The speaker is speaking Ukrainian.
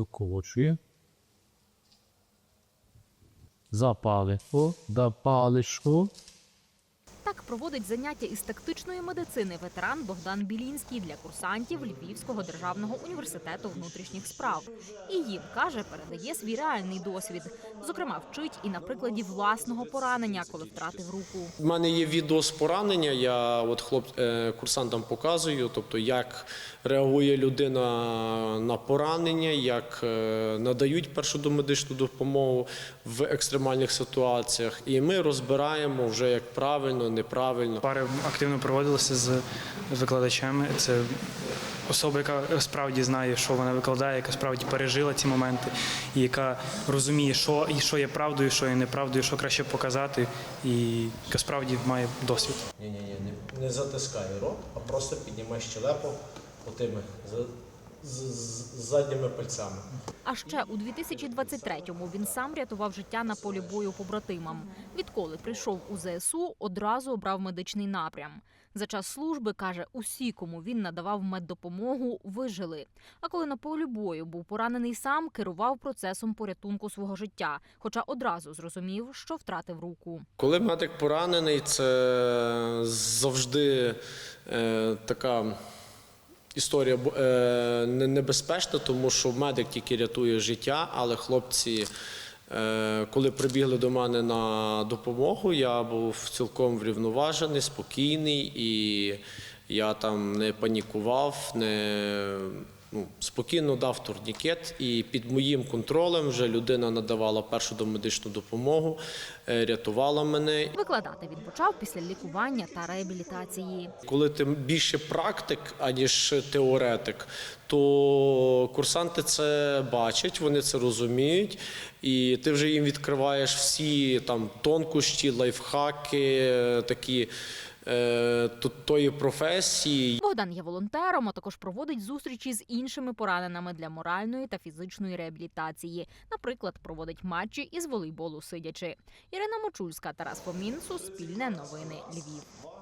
доколочує. За О, да паличку. Проводить заняття із тактичної медицини ветеран Богдан Білінський для курсантів Львівського державного університету внутрішніх справ. І їм каже, передає свій реальний досвід. Зокрема, вчить і на прикладі власного поранення, коли втратив руку. У мене є відео з поранення. Я от хлоп е, курсантам показую, тобто як реагує людина на поранення, як е, надають першу домедичну допомогу в екстремальних ситуаціях. І ми розбираємо вже як правильно, неправильно. Пари активно проводилися з викладачами. Це особа, яка справді знає, що вона викладає, яка справді пережила ці моменти, і яка розуміє, що і що є правдою, що є неправдою, що краще показати, і яка справді має досвід. Ні, ні, ні, не, не затискай рот, а просто піднімай щелепу отими з, з, з задніми пальцями. А ще у 2023-му він сам рятував життя на полі бою побратимам. Відколи прийшов у ЗСУ, одразу обрав медичний напрям. За час служби каже, усі, кому він надавав меддопомогу, вижили. А коли на полі бою був поранений сам, керував процесом порятунку свого життя, хоча одразу зрозумів, що втратив руку. Коли медик поранений, це завжди е, така історія е, небезпечна, тому що медик тільки рятує життя, але хлопці. е, Коли прибігли до мене на допомогу, я був цілком врівноважений, спокійний, і я там не панікував, не ну, спокійно дав турнікет. І під моїм контролем вже людина надавала першу домедичну допомогу, е, рятувала мене. Викладати він почав після лікування та реабілітації. Коли ти більше практик, аніж теоретик, то курсанти це бачать, вони це розуміють, і ти вже їм відкриваєш всі там тонкощі, лайфхаки, е, такі е, тої професії. Богдан є волонтером, а також проводить зустрічі з іншими пораненими для моральної та фізичної реабілітації. Наприклад, проводить матчі із волейболу сидячи. Ірина Мочульська, Тарас Фомін, Суспільне новини, Львів.